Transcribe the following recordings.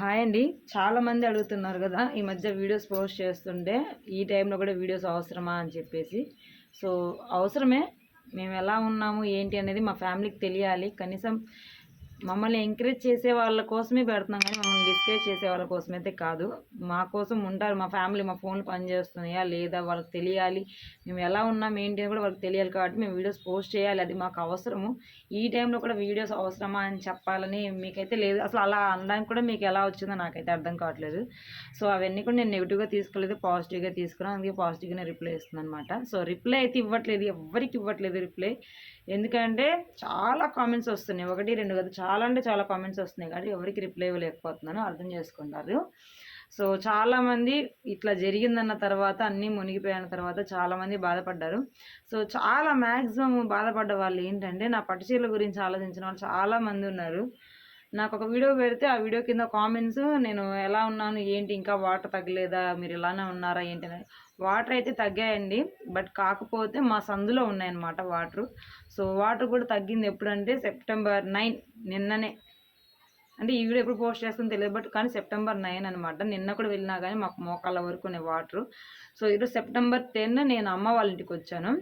Hi అండి. చాలా మంది అడుగుతున్నారు కదా ఈ మధ్య వీడియోస్ పోస్ట్ చేస్తుంటే ఈ టైంలో కూడా వీడియోస్ అవసరమా అని చెప్పేసి. సో అవసరమే. మేము ఎలా ఉన్నాము ఏంటి అనేది మా ఫ్యామిలీకి తెలియాలి. కనీసం మమ్మల్ని ఎంకరేజ్ చేసే వాళ్ళ కోసమే పెడుతున్నాం కానీ మమ్మల్ని డిస్కరేజ్ చేసే వాళ్ళ కోసం అయితే కాదు. మా కోసం ఉంటారు మా ఫ్యామిలీ మా ఫోన్లు పనిచేస్తున్నాయా లేదా వాళ్ళకి తెలియాలి. మేము ఎలా ఉన్నాం ఏంటి అని కూడా వాళ్ళకి తెలియాలి కాబట్టి మేము వీడియోస్ పోస్ట్ చేయాలి. అది మాకు అవసరము. ఈ టైంలో కూడా వీడియోస్ అవసరమా అని చెప్పాలని మీకైతే లేదు. అసలు అలా అనడానికి కూడా మీకు ఎలా వచ్చిందో నాకైతే అర్థం కావట్లేదు. సో అవన్నీ కూడా నేను నెగిటివ్గా తీసుకోలేదు పాజిటివ్గా తీసుకున్నాను. అందుకే పాజిటివ్గానే రిప్లై ఇస్తున్నాను అనమాట సో రిప్లై అయితే ఇవ్వట్లేదు. ఎవరికి ఇవ్వట్లేదు రిప్లై ఎందుకంటే చాలా కామెంట్స్ వస్తున్నాయి. ఒకటి రెండు కదా చాలా చాలా అంటే చాలా కామెంట్స్ వస్తున్నాయి. కాబట్టి ఎవరికి రిప్లై ఇవ్వలేకపోతున్నాను అర్థం చేసుకుంటారు. సో చాలామంది ఇట్లా జరిగిందన్న తర్వాత అన్నీ మునిగిపోయిన తర్వాత చాలామంది బాధపడ్డారు. సో చాలా మ్యాక్సిమం బాధపడ్డ వాళ్ళు ఏంటంటే నా పట్టుచీరల గురించి ఆలోచించిన వాళ్ళు చాలామంది ఉన్నారు. నాకు ఒక వీడియో పెడితే ఆ వీడియో కింద కామెంట్స్ నేను ఎలా ఉన్నాను ఏంటి ఇంకా వాటర్ తగ్గలేదా మీరు ఇలానే ఉన్నారా ఏంటి అని. వాటర్ అయితే తగ్గాయండి బట్ కాకపోతే మా సందులో ఉన్నాయన్నమాట వాటర్. సో వాటర్ కూడా తగ్గింది ఎప్పుడంటే సెప్టెంబర్ నైన్ నిన్ననే. అంటే ఈ వీడియో ఎప్పుడు పోస్ట్ చేస్తుందో తెలియదు బట్ కానీ సెప్టెంబర్ నైన్ అనమాట నిన్న కూడా వెళ్ళినా కానీ మాకు మోకాళ్ళ వరకు ఉన్నాయి వాటర్. సో ఈరోజు సెప్టెంబర్ టెన్ నేను అమ్మ వాళ్ళ ఇంటికి వచ్చాను.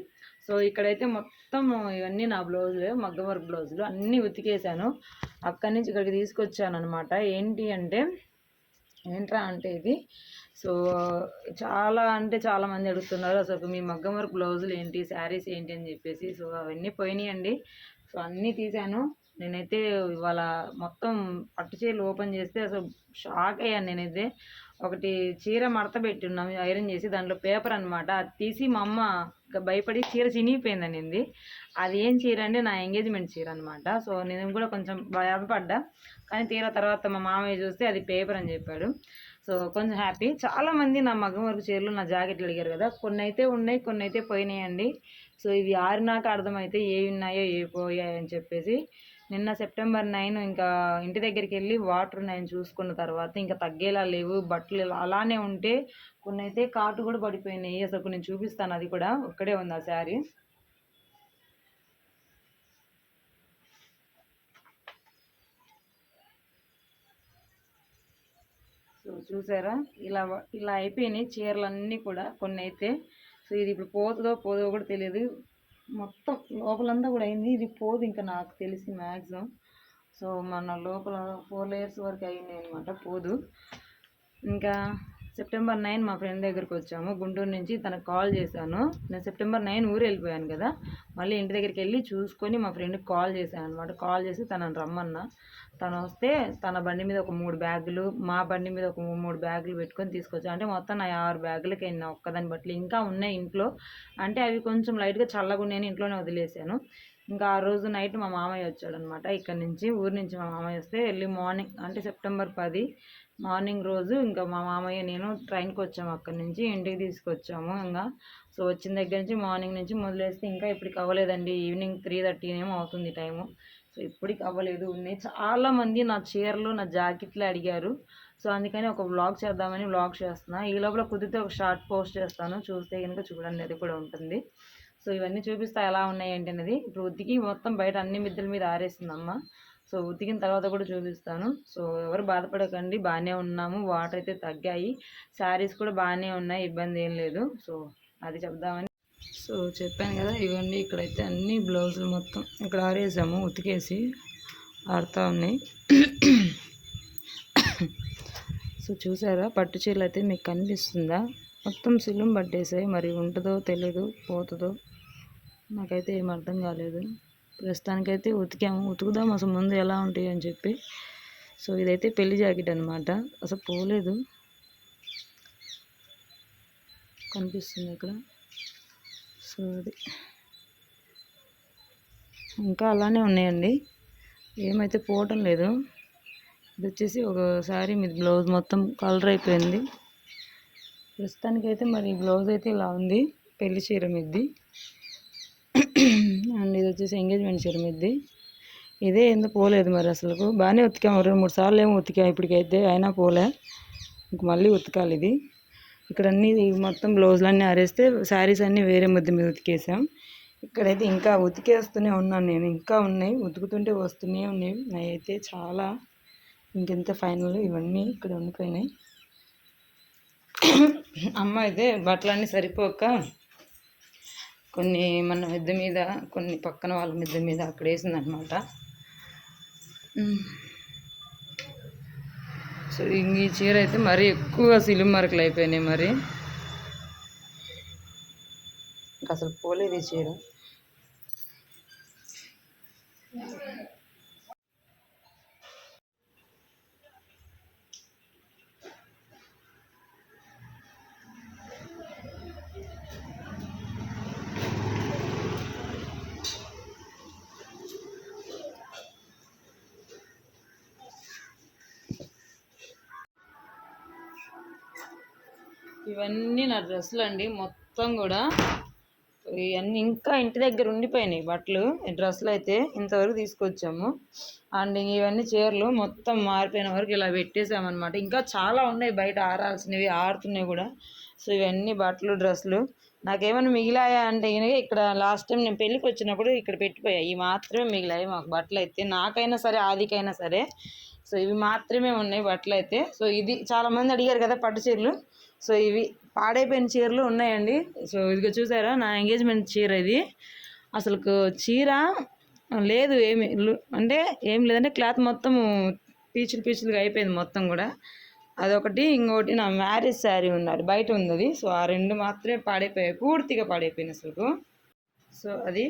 సో ఇక్కడైతే మొత్తం ఇవన్నీ నా బ్లౌజులు మగ్గ వర్క్ బ్లౌజులు అన్నీ ఉతికేసాను అక్కడి నుంచి ఇక్కడికి తీసుకొచ్చాను అనమాట ఏంటి అంటే ఏంట్రా అంటే ఇది? సో చాలా అంటే చాలా మంది అడుగుతున్నారు అసలు మీ మగ్గం వర్క్ బ్లౌజులు ఏంటి శారీస్ ఏంటి అని చెప్పేసి. సో అవన్నీ పోయినాయండి. సో అన్నీ తీశాను. నేనైతే ఇవాళ మొత్తం పట్టు చీరలు ఓపెన్ చేస్తే అసలు షాక్ అయ్యాను నేనైతే. ఒకటి చీర మడత పెట్టి ఐరన్ చేసి. దాంట్లో పేపర్ అనమాట అది తీసి మా అమ్మ భయపడి చీర చినిగిపోయింది అనింది. అది ఏం చీర అంటే నా ఎంగేజ్మెంట్ చీర అనమాట సో నేను కూడా కొంచెం భయపడ్డా. కానీ తీరా తర్వాత మా మామయ్య చూస్తే అది పేపర్ అని చెప్పాడు. సో కొంచెం హ్యాపీ. చాలామంది నా మగం వరకు చీరలు నా జాకెట్లు అడిగారు కదా. కొన్ని అయితే ఉన్నాయి కొన్ని అయితే పోయినాయండి. సో ఇవి ఆరినాక అర్థమైతే ఏవి ఉన్నాయో ఏ పోయాయో అని చెప్పేసి నిన్న సెప్టెంబర్ నైన్ ఇంకా ఇంటి దగ్గరికి వెళ్ళి వాటర్ నేను చూసుకున్న తర్వాత ఇంకా తగ్గేలా లేవు బట్టలు అలానే ఉంటే కొన్ని అయితే కాటు కూడా పడిపోయినాయి. అసలు నేను చూపిస్తాను అది కూడా ఒక్కడే ఉంది ఆ శారీ. సో చూసారా? ఇలా ఇలా అయిపోయినాయి చీరలన్నీ కూడా కొన్ని అయితే సో ఇది ఇప్పుడు పోతుందో పోదో కూడా తెలియదు. మొత్తం లోపలంతా కూడా అయింది. ఇది పోదు ఇంకా నాకు తెలిసి మ్యాక్సిమం సో మన లోపల ఫోర్ లేయర్స్ వరకు అయింది అనమాట పోదు. ఇంకా సెప్టెంబర్ నైన్ మా ఫ్రెండ్ దగ్గరికి వచ్చాము. గుంటూరు నుంచి తనకు కాల్ చేశాను. నేను సెప్టెంబర్ నైన్ ఊరు వెళ్ళిపోయాను కదా. మళ్ళీ ఇంటి దగ్గరికి వెళ్ళి చూసుకొని మా ఫ్రెండ్కి కాల్ చేశాను అనమాట కాల్ చేసి తనని రమ్మన్నా. తను వస్తే తన బండి మీద ఒక మూడు బ్యాగులు మా బండి మీద ఒక మూడు బ్యాగులు పెట్టుకొని తీసుకొచ్చాను అంటే మొత్తం నా ఆరు బ్యాగులకి అయినా ఒక్కదాని బట్టలు ఇంకా ఉన్నాయి ఇంట్లో. అంటే అవి కొంచెం లైట్గా చల్లగా ఉన్నాయని ఇంట్లోనే వదిలేసాను ఇంకా ఆ రోజు నైట్ మా మామయ్య వచ్చాడు అనమాట ఇక్కడ నుంచి ఊరి నుంచి మా మామయ్య వస్తే ఎర్లీ మార్నింగ్ అంటే సెప్టెంబర్ పది మార్నింగ్ రోజు ఇంకా మా మామయ్య నేను ట్రైన్కి వచ్చాము అక్కడి నుంచి ఇంటికి తీసుకొచ్చాము ఇంకా. సో వచ్చిన దగ్గర నుంచి మార్నింగ్ నుంచి మొదలేస్తే ఇంకా ఇప్పటికి అవ్వలేదండి. ఈవినింగ్ త్రీ థర్టీనేమో అవుతుంది టైము. సో ఇప్పటికి అవ్వలేదు. ఉన్నాయి. చాలామంది నా చీరలు నా జాకెట్లు అడిగారు. సో అందుకని ఒక వ్లాగ్ చేద్దామని వ్లాగ్ చేస్తున్నా. ఈ లోపల కుదిరితే ఒక షార్ట్ పోస్ట్ చేస్తాను. చూస్తే కనుక చూడండి అది కూడా ఉంటుంది. సో ఇవన్నీ చూపిస్తా ఎలా ఉన్నాయంటే అనేది. ఇప్పుడు ఉతికి మొత్తం బయట అన్ని మిద్దెల మీద ఆరేసిందమ్మ. సో ఉతికిన తర్వాత కూడా చూపిస్తాను. సో ఎవరు బాధపడకండి బాగానే ఉన్నాము. వాటర్ అయితే తగ్గాయి. శారీస్ కూడా బాగానే ఉన్నాయి ఇబ్బంది ఏం లేదు. సో అది చెప్దామని. సో చెప్పాను కదా ఇవన్నీ ఇక్కడైతే అన్ని బ్లౌజులు మొత్తం ఇక్కడ ఆరేసాము ఉతికేసి ఆడుతూ ఉన్నాయి. సో చూసారా పట్టు చీరలు అయితే మీకు కనిపిస్తుందా? మొత్తం సిలుం పట్టేసాయి. మరి ఉంటుందో తెలియదు పోతుందో నాకైతే ఏం అర్థం కాలేదు. ప్రస్తుతానికైతే ఉతికాము ఉతుకుదాం. అసలు ముందు ఎలా ఉంటాయి అని చెప్పి. సో ఇదైతే పెళ్ళి జాకెట్ అనమాట అసలు పోలేదు. కనిపిస్తుంది ఇక్కడ సో అది. ఇంకా అలానే ఉన్నాయండి. ఏమైతే పోవటం లేదు. ఇది వచ్చేసి ఒకసారి మీ బ్లౌజ్ మొత్తం కలర్ అయిపోయింది. ప్రస్తుతానికైతే మరి బ్లౌజ్ అయితే ఇలా ఉంది. పెళ్ళి చీర మీది. అండ్ ఇది వచ్చేసి ఎంగేజ్మెంట్ చీరం ఇది ఇదే ఎందుకు పోలేదు మరి అసలు బాగానే ఉతికాము రెండు మూడు సార్లు ఏమో ఉతికాము ఇప్పటికైతే. అయినా పోలే. ఇంక మళ్ళీ ఉతకాలి ఇది. ఇక్కడ అన్ని మొత్తం బ్లౌజులు అన్నీ ఆరేస్తే శారీస్ అన్నీ వేరే ముద్ద మీద ఉతికేసాం. ఇక్కడైతే ఇంకా ఉతికేస్తూనే ఉన్నాను నేను. ఇంకా ఉన్నాయి. ఉతుకుతుంటే వస్తూనే ఉన్నాయి. అవి అయితే చాలా. ఇంకెంత ఫైనల్? ఇవన్నీ ఇక్కడ ఉండిపోయినాయి. అమ్మ అయితే బట్టలన్నీ సరిపోక కొన్ని మన మిద్దె మీద కొన్ని పక్కన వాళ్ళ మిద్దె మీద అక్కడ వేసిందనమాట సో ఇంక ఈ చీర అయితే మరీ ఎక్కువ సిలుం మరకలు అయిపోయినాయి మరి. ఇంకా అసలు పోలేదు ఈ చీర. ఇవన్నీ నా డ్రెస్సులు అండి మొత్తం కూడా. ఇవన్నీ ఇంకా ఇంటి దగ్గర ఉండిపోయినాయి బట్టలు డ్రెస్సులు అయితే ఇంతవరకు తీసుకొచ్చాము. అండ్ ఇవన్నీ చీరలు మొత్తం మారిపోయిన వరకు ఇలా పెట్టేసామన్నమాట. ఇంకా చాలా ఉన్నాయి బయట ఆరాల్సినవి ఆరుతున్నాయి కూడా. సో ఇవన్నీ బట్టలు డ్రెస్సులు. నాకేమైనా మిగిలాయా అంటే కనుక ఇక్కడ లాస్ట్ టైం నేను పెళ్ళికి వచ్చినప్పుడు ఇక్కడ పెట్టిపోయా. ఇవి మాత్రమే మిగిలాయి మాకు బట్టలు అయితే. నాకైనా సరే ఆదికైనా సరే. సో ఇవి మాత్రమే ఉన్నాయి బట్టలు అయితే. సో ఇది చాలామంది అడిగారు కదా పట్టు చీరలు. సో ఇవి పాడైపోయిన చీరలు ఉన్నాయండి. సో ఇదిగో చూసారా నా ఎంగేజ్మెంట్ చీర ఇది. అసలు చీర లేదు ఏమి అంటే ఏం లేదంటే క్లాత్ మొత్తం పీచులు పీచులుగా అయిపోయింది మొత్తం కూడా. అదొకటి ఇంకోటి నా మ్యారేజ్ శారీ ఉన్నది బయట ఉంది అది సో ఆ రెండు మాత్రమే పాడైపోయాయి పూర్తిగా పాడైపోయింది అసలు సో అది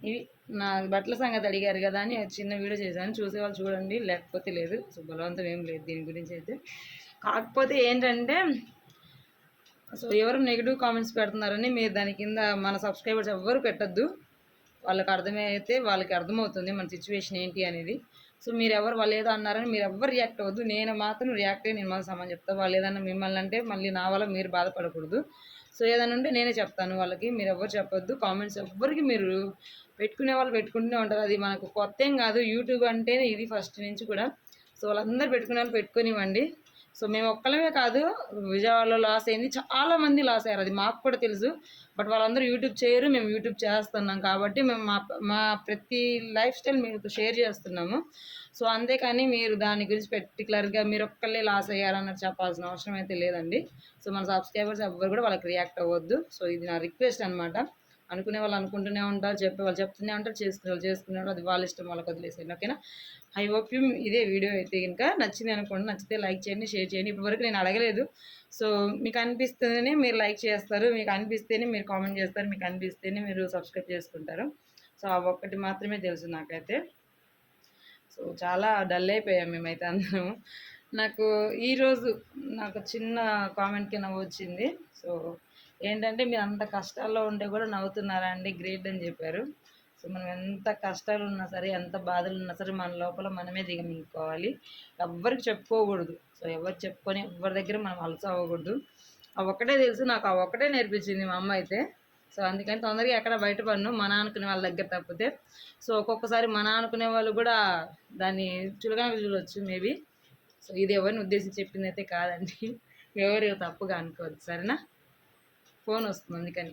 ఇవి నా బట్టల సంగతి అడిగారు కదా అని ఒక చిన్న వీడియో చేశాను. చూసేవాళ్ళు చూడండి లేకపోతే లేదు. సో బలవంతం ఏం లేదు దీని గురించి అయితే. కాకపోతే ఏంటంటే సో ఎవరు నెగిటివ్ కామెంట్స్ పెడుతున్నారని మీరు దాని కింద మన సబ్స్క్రైబర్స్ ఎవ్వరు పెట్టద్దు. వాళ్ళకి అర్థమైతే వాళ్ళకి అర్థమవుతుంది మన సిచ్యువేషన్ ఏంటి అనేది. సో మీరు ఎవరు వాళ్ళు ఏదో అన్నారని మీరు ఎవరు రియాక్ట్ అవ్వద్దు. నేను మాత్రం రియాక్ట్ అయ్యి నేను మాత్రం సమాన్ చెప్తాను వాళ్ళు ఏదన్నా మిమ్మల్ని అంటే మళ్ళీ నా వల్ల మీరు బాధపడకూడదు. సో ఏదైనా ఉంటే నేనే చెప్తాను వాళ్ళకి. మీరు ఎవరు చెప్పొద్దు. కామెంట్స్ ఎవ్వరికి మీరు పెట్టుకునే వాళ్ళు పెట్టుకుంటూనే ఉంటారు. అది మనకు కొత్త ఏం కాదు. యూట్యూబ్ అంటేనే ఇది ఫస్ట్ నుంచి కూడా. సో వాళ్ళందరూ పెట్టుకునే వాళ్ళు పెట్టుకునివ్వండి. సో మేము ఒక్కలమే కాదు విజయవాడలో లాస్ అయింది. చాలా మంది లాస్ అయ్యారు. అది మాకు కూడా తెలుసు. బట్ వాళ్ళందరూ యూట్యూబ్ చేయరు. మేము యూట్యూబ్ చేస్తున్నాం కాబట్టి మేము మా మా ప్రతి లైఫ్ స్టైల్ మీకు షేర్ చేస్తున్నాము. సో అంతేకాని మీరు దాని గురించి పర్టికులర్గా మీరు ఒక్కళ్ళే లాస్ అయ్యారన్నట్టు చెప్పాల్సిన అవసరం అయితే లేదండి. సో మన సబ్స్క్రైబర్స్ ఎవ్వరు కూడా వాళ్ళకి రియాక్ట్ అవ్వద్దు. సో ఇది నా రిక్వెస్ట్ అనమాట అనుకునే వాళ్ళు అనుకుంటూనే ఉంటారు చెప్పే వాళ్ళు చెప్తూనే ఉంటారు చేసుకునే వాళ్ళు చేసుకునే వాళ్ళు అది వాళ్ళ ఇష్టం వాళ్ళకి వదిలేసేయండి ఓకేనా? ఐ హోప్ యూ ఇదే వీడియో అయితే ఇంకా నచ్చింది అనుకోండి నచ్చితే లైక్ చేయండి షేర్ చేయండి. ఇప్పటివరకు నేను అడగలేదు. సో మీకు అనిపిస్తేనే మీరు లైక్ చేస్తారు మీకు అనిపిస్తేనే మీరు కామెంట్ చేస్తారు మీకు అనిపిస్తేనే మీరు సబ్స్క్రైబ్ చేసుకుంటారు. సో ఆ ఒక్కటి మాత్రమే తెలుసు నాకైతే. సో చాలా డల్ అయిపోయాం మేమైతే అందరం. నాకు ఈరోజు నాకు చిన్న కామెంట్కి నవ్వు వచ్చింది. సో ఏంటంటే మీరు అంత కష్టాల్లో ఉంటే కూడా నవ్వుతున్నారా అండి గ్రేట్ అని చెప్పారు. సో మనం ఎంత కష్టాలు ఉన్నా సరే ఎంత బాధలు ఉన్నా సరే మన లోపల మనమే దిగమింగుకోవాలి. ఎవ్వరికి చెప్పుకోకూడదు. సో ఎవరు చెప్పుకొని ఎవరి దగ్గర మనం అలస అవ్వకూడదు. ఆ ఒక్కటే తెలుసు నాకు ఆ ఒక్కటే నేర్పించింది మా అమ్మ అయితే. సో అందుకని తొందరగా ఎక్కడ బయటపడను మన అనుకునే వాళ్ళ దగ్గర తప్పితే. సో ఒక్కొక్కసారి మన అనుకునే వాళ్ళు కూడా దాన్ని చులకన చూడవచ్చు మేబీ. సో ఇది ఎవరిని ఉద్దేశించి చెప్పింది అయితే కాదండి. ఎవరు తప్పుగా అనుకోవద్దు సరేనా? ఫోన్ వస్తుంది అందుకని.